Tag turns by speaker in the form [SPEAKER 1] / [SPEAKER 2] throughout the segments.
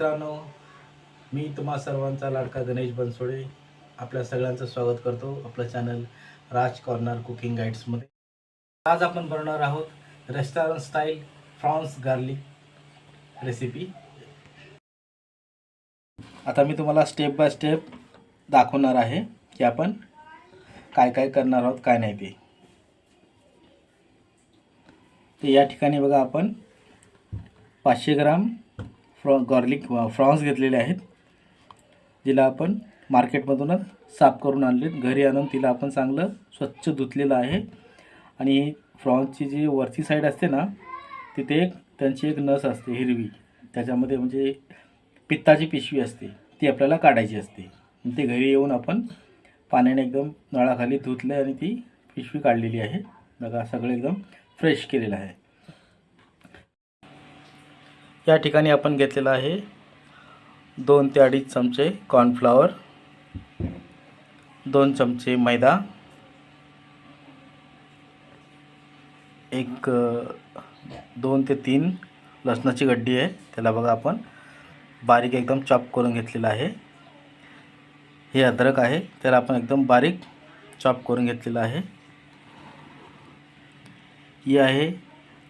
[SPEAKER 1] मित्रांनो मी तुम्हा सर्वांचा लाडका गणेश बनसोडे आपल्या सगळ्यांचं स्वागत करतो आपलं चॅनल राज कॉर्नर कुकिंग गाईड्समध्ये आज आपण बनवणार आहोत restaurant style prawns garlic recipe आता मी तुम्हाला स्टेप बाय स्टेप दाखवणार आहे की आपण काय काय करणार आहोत काय नाही ते. तर या ठिकाणी बघा आपण पाचशे ग्राम फ्रॉ गॉर्लिक फ्रॉन्स घेतलेले आहेत जिला आपण मार्केटमधूनच साफ करून आणलेत. घरी आणून तिला आपण चांगलं स्वच्छ धुतलेलं आहे. आणि फ्रॉन्सची जी वरची साईड असते ना तिथे एक त्यांची एक नस असते हिरवी. त्याच्यामध्ये म्हणजे पित्ताची पिशवी असते ती आपल्याला काढायची असते. ते घरी येऊन आपण पाण्याने एकदम नळाखाली धुतले आणि ती पिशवी काढलेली आहे. बघा सगळं एकदम फ्रेश केलेलं आहे. या ठिकाणी आपण घेतलेलं आहे दोन ते अडीच चमचे कॉर्नफ्लॉवर दोन चमचे मैदा एक दोन ते तीन लसणाची गड्डी आहे. त्याला बघा आपण बारीक एकदम चॉप करून घेतलेलं आहे. हे अद्रक आहे. त्याला आपण एकदम बारीक चॉप करून घेतलेलं आहे. ही आहे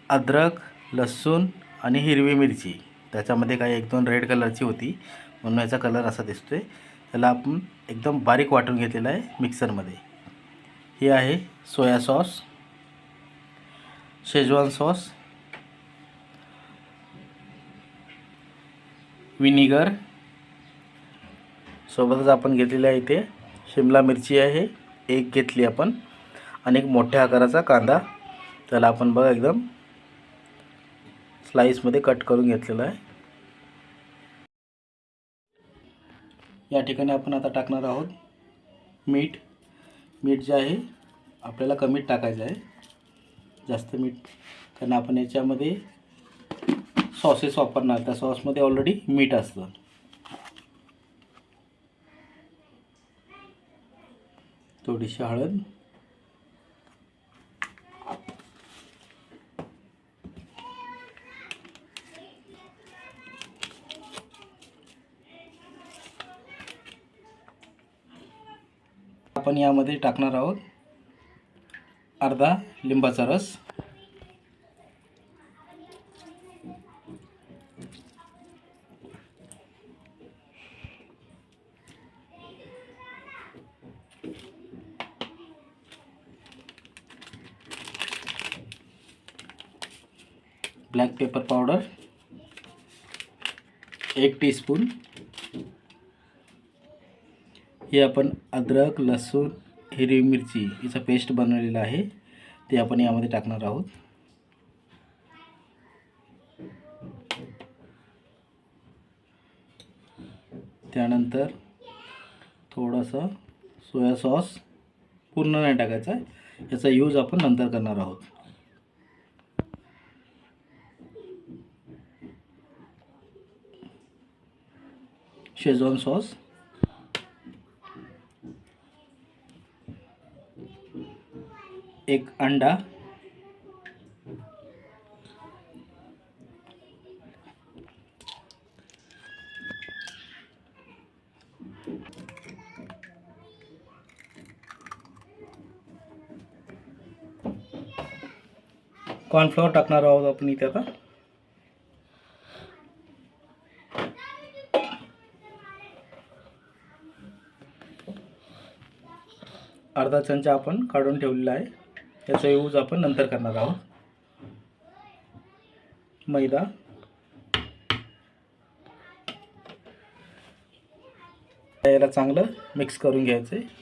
[SPEAKER 1] अद्रक लसूण आणि हिरवी मिरची. त्याच्यामध्ये काही एक दोन रेड कलरची होती. म्हणून याचा कलर असा दिसतोय. त्याला आपण एकदम बारीक वाटून घेतलेला आहे मिक्सरमध्ये हे आहे soya sauce Schezwan sauce vinegar सोबतच आपण घेतलेली आहे इथे शिमला मिरची आहे. एक घेतली आपण. आणि एक मोठ्या आकाराचा कांदा. त्याला आपण बघा एकदम स्लाईसमध्ये कट करून घेतलेलं आहे. या ठिकाणी आपण आता टाकणार आहोत मीठ. मीठ जे आहे आपल्याला कमीच टाकायचं आहे. जास्त मीठ. कारण आपण याच्यामध्ये सॉसेस वापरणार. त्या सॉसमध्ये ऑलरेडी मीठ असतं. थोडीशी हळद. यामध्ये टाकणार आहोत अर्धा लिंबाचा रस. ब्लॅक पेपर पावडर एक टीस्पून. हे आपण अद्रक लसूण हिरवी मिरची हिचा पेस्ट बनवलेला आहे. ते आपण यामध्ये टाकणार आहोत. त्यानंतर थोडंसं सोया सॉस पूर्ण नाही टाकायचा याचा यूज आपण नंतर करणार आहोत. शेजवान सॉस. एक अंडा. कॉर्नफ्लॉवर टाकणार आहोत आपण इथे आता. अर्धा चमचा आपण काढून ठेवलेला आहे. याचा यूज आपण नंतर करणार आहोत. मैदा. याला चांगलं मिक्स करून घ्यायचं आहे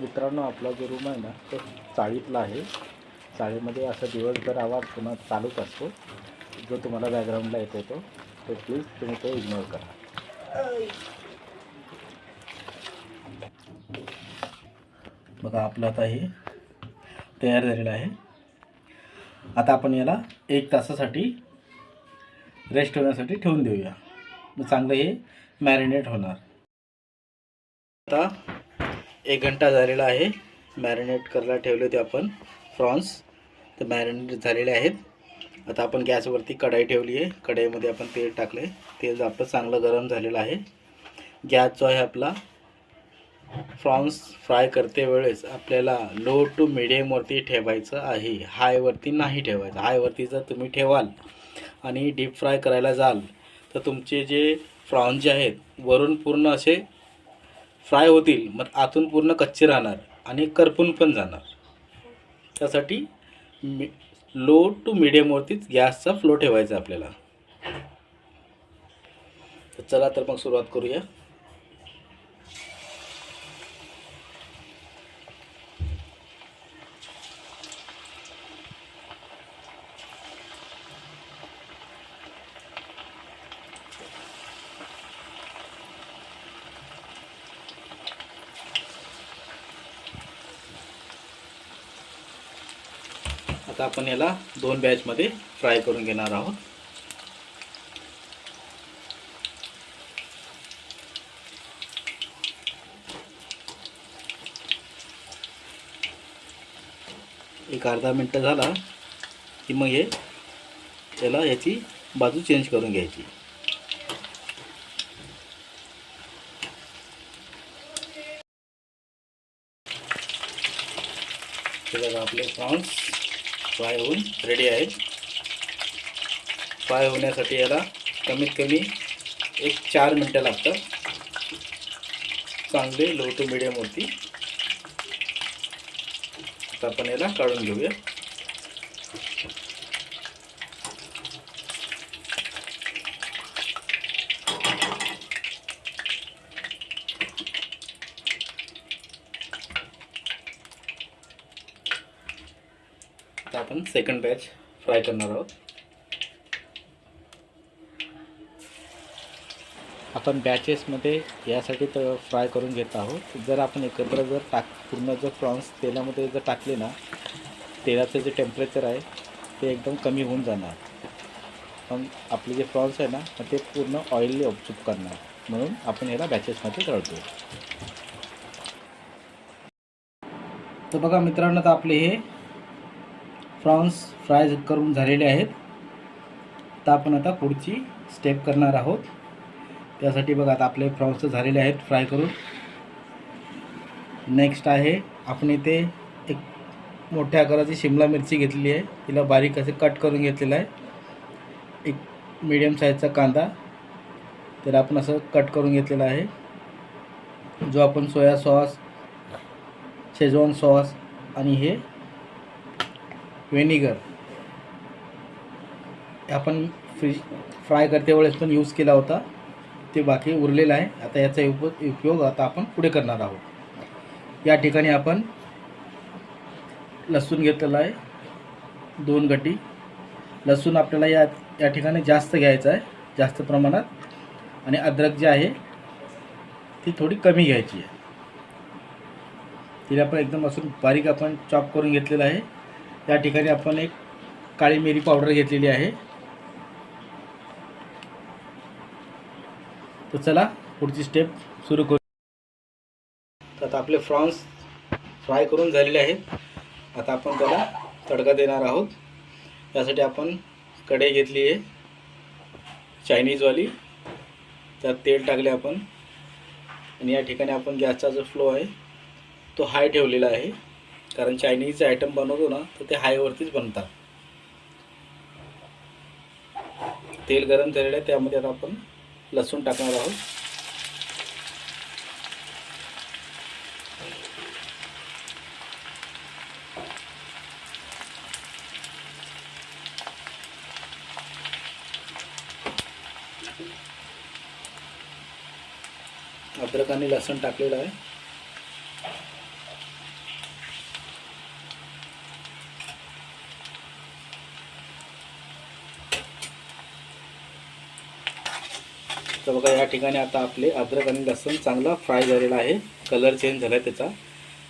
[SPEAKER 1] मित्रांनो आपला जो रूम आहे ना तो चाळीतला आहे. चाळीमध्ये असा दिवसभर आवाज पुन्हा चालूच असतो. जो तुम्हाला बॅकग्राऊंडला येतो तो तो प्लीज तुम्ही तो इग्नोर करा. बघा आपलं आता हे तयार झालेलं आहे. आता आपण याला एक तासासाठी रेस्ट होण्यासाठी ठेवून देऊया. मग चांगलं हे मॅरिनेट होणार. आता एक घंटा झालेला आहे. मॅरिनेट करायला ठेवले होते आपण प्रॉन्स तर मॅरिनेट झालेले आहेत. आता आपण गॅसवरती कढाई ठेवली आहे. कढाईमध्ये आपण तेल टाकले तेल आपलं चांगलं गरम झालेलं आहे. गॅस जो आहे आपला फ्रॉन्स फ्राय करते वेळेस आपल्याला लो टू मिडियमवरती ठेवायचं आहे. हायवरती नाही ठेवायचं. हायवरती जर तुम्ही ठेवाल आणि डीप फ्राय करायला जाल तर तुमचे जे फ्रॉन्स जे आहेत वरून पूर्ण असे फ्राय होतील मग आतून पूर्ण कच्चे राहणार आणि करपून पण जाणार. त्यासाठी मी लो टू मिडियमवरतीच गॅसचा फ्लो ठेवायचा आपल्याला. चला तर मग सुरुवात करूया. आता आपण याला दोन बॅचमध्ये फ्राय करून घेणार आहोत. एक अर्धा मिनटं झाला की मग हे याला याची बाजू चेंज करून घ्यायची. आपले प्रॉन्स फ्राय होऊन रेडी आहेत फ्राय होण्यासाठी याला कमीत कमी एक चार मिनटं लागतात. चांगले लो टू मिडियमवरती आता आपण याला काढून घेऊया. आता आपण सेकंड बॅच फ्राय करणार आहोत. आपण बॅचेसमध्ये यासाठी तर फ्राय करून घेत आहोत. जर आपण एकत्र जर टाक पूर्ण जर प्रॉन्स तेलामध्ये जर टाकले ना तेलाचं जे टेम्परेचर आहे ते एकदम कमी होऊन जाणार. पण आपले जे प्रॉन्स आहे ना मग ते पूर्ण ऑइली ऑब्झूप करणार. म्हणून आपण याला बॅचेसमध्ये तळतो. तर बघा मित्रांनो तर आपले हे प्रॉन्स फ्राय करून झालेले आहेत. तर आपण आता पुढची स्टेप करणार आहोत. त्यासाठी बघा आता आपले प्रॉन्स झालेले आहेत फ्राय करून. नेक्स्ट आहे आपण इथे एक मोठ्या आकाराची शिमला मिरची घेतलेली आहे. तिला बारीक असे कट करून घेतलेलं आहे. एक मीडियम साईजचा कांदा. त्याला आपण असं कट करून घेतलेला आहे. जो आपण सोया सॉस शेजवान सॉस आणि हे व्हेनिगर. आपण फ्रीज फ्राय करते वेळेस पण यूज केला होता. ते बाकी उरलेलं आहे. आता याचा उप उपयोग आता आपण पुढे करणार आहोत. या ठिकाणी आपण लसूण घेतलेला आहे. दोन गटी. लसूण आपल्याला या या ठिकाणी जास्त घ्यायचं आहे. जास्त प्रमाणात. आणि अद्रक जे आहे ती थोडी कमी घ्यायची आहे. तिला आपण एकदम असून बारीक आपण चॉप करून घेतलेलं आहे. या ठिकाणी आपण एक काळी मिरी पावडर घेतलेली आहे. तर चला पुढची स्टेप सुरू करू. तर आता आपले फ्रॉन्स फ्राय करून झालेले आहेत. आता आपण त्याला तडका देणार आहोत. त्यासाठी आपण कढई घेतली आहे. चायनीजवाली त्यात तेल टाकले आपण. आणि या ठिकाणी आपण गॅसचा जो फ्लो आहे तो हाय ठेवलेला आहे. कारण चायनीज आयटम बनवतो ना तर ते हायवरतीच बनतात. तेल गरम झालेलं आहे त्यामध्ये आता आपण लसूण टाकणार आहोत. अद्रक आणि लसूण टाकलेलं आहे. तर बघा या ठिकाणी आता आपले अद्रक आणि लसूण चांगला फ्राय झालेला आहे. कलर चेंज झाला आहे त्याचा.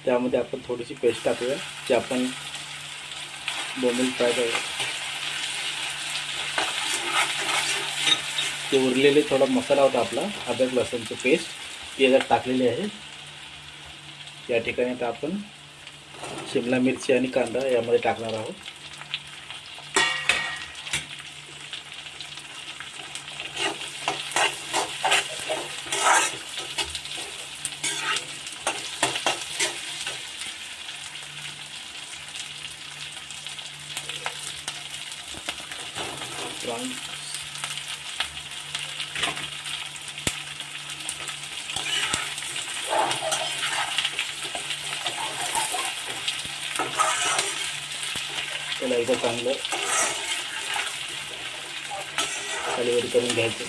[SPEAKER 1] त्यामध्ये आपण थोडीशी पेस्ट टाकूया जी आपण बोंबील फ्राय करूया ते उरलेले थोडा मसाला होता आपला अद्रक लसूणचं पेस्ट. ती याच्यात टाकलेली आहे. या ठिकाणी आता आपण शिमला मिरची आणि कांदा यामध्ये टाकणार आहोत प्रॉन्स घ्यायचं चांगलं. खालीवरी करून घ्यायचं.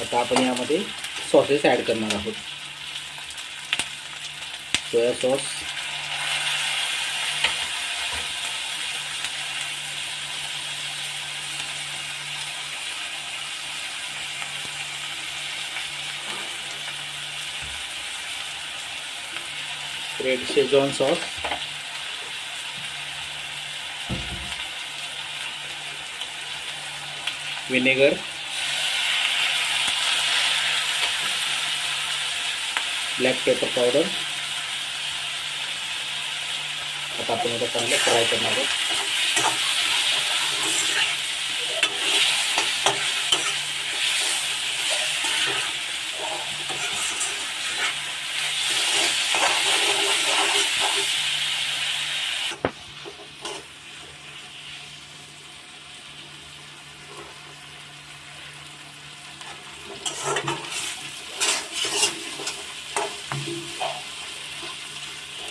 [SPEAKER 1] आता आपण यामध्ये सॉसेस ॲड करणार आहोत. Soya sauce red Schezwan sauce vinegar black pepper powder आता आपण आता चांगलं फ्राय करणार आहोत.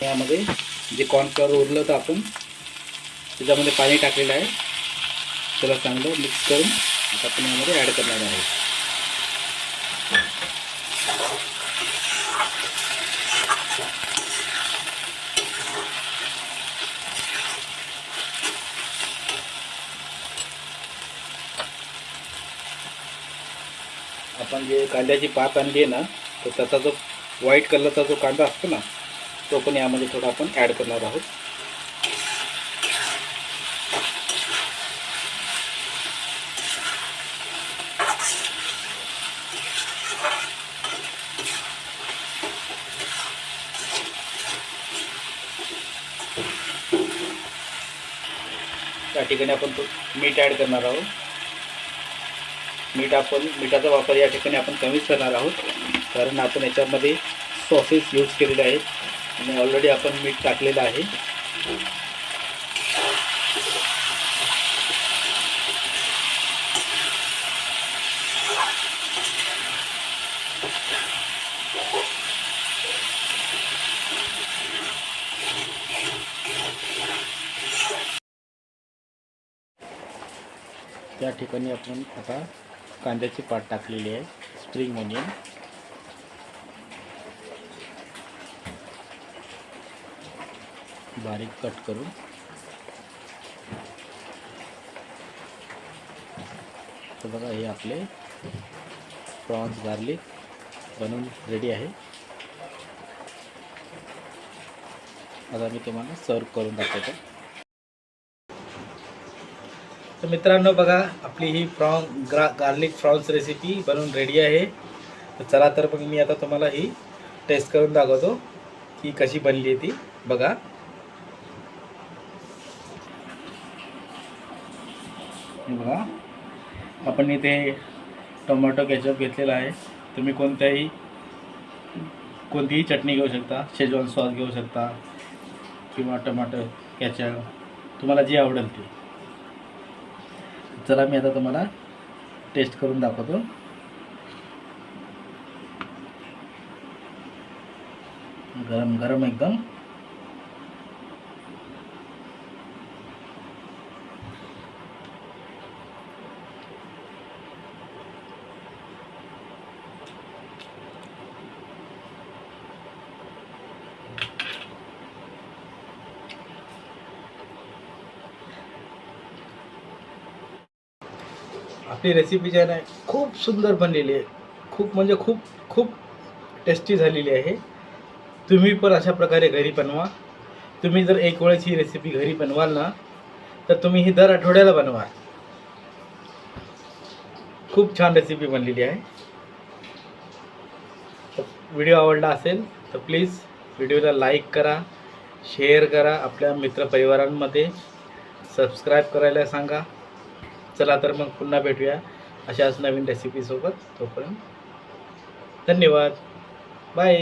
[SPEAKER 1] यामध्ये जे कॉर्नफ्लॉवर उरलं तर आपण त्याच्यामध्ये पाणी टाकलेलं आहे. त्याला चांगलं मिक्स करून आता आपण यामध्ये ॲड करणार आहोत. आपण जे कांद्याची पात आणली आहे ना तर त्याचा जो व्हाईट कलरचा जो कांदा असतो ना तो पण यामध्ये थोडा आपण ॲड करणार आहोत. त्या ठिकाणी आपण तो मीठ ॲड करणार आहोत. मीठ आपण मिठाचा वापर या ठिकाणी आपण कमीच करणार आहोत. कारण आपण याच्यामध्ये सॉसेस यूज केलेले आहेत. आणि ऑलरेडी आपण मीठ टाकलेलं आहे. त्या ठिकाणी आपण आता कांद्याची पात टाकलेली आहे स्प्रिंग ऑनियन बारीक कट करून. तर बघा हे आपले प्रॉन्स गार्लिक बनवून रेडी आहे. आता मी तुम्हाला सर्व करून दाखवतो. तर मित्रांनो बघा आपली ही फ्रॉन ग्रा गार्लिक फ्रॉन्स रेसिपी बनवून रेडी आहे. तर चला तर मग मी आता तुम्हाला ही टेस्ट करून दाखवतो की कशी बनली आहे ती. बघा. बघा. आपण इथे टोमॅटो केचप घेतलेला आहे. तुम्ही कोणत्याही कोणतीही चटणी घेऊ शकता शेजवान सॉस घेऊ शकता किंवा टमाटर केचप तुम्हाला जी आवडेल ती. चला मी आता तुम्हाला टेस्ट करून दाखवतो. गरम गरम एकदम. आपली रेसिपी जी आहे ना खूप सुंदर बनलेली आहे. खूप म्हणजे खूप खूप टेस्टी झालेली आहे. तुम्ही पण अशा प्रकारे घरी बनवा. तुम्ही जर एक वेळेस ही रेसिपी घरी बनवाल ना तर तुम्ही ही दर आठवड्याला बनवा. खूप छान रेसिपी बनलेली आहे. तर व्हिडिओ आवडला असेल तर प्लीज व्हिडिओला लाईक करा शेअर करा आपल्या मित्रपरिवारांमध्ये. सबस्क्राईब करायला सांगा. चला तर मग पुन्हा भेटूया अशाच नवीन रेसिपीसोबत तोपर्यंत धन्यवाद. बाय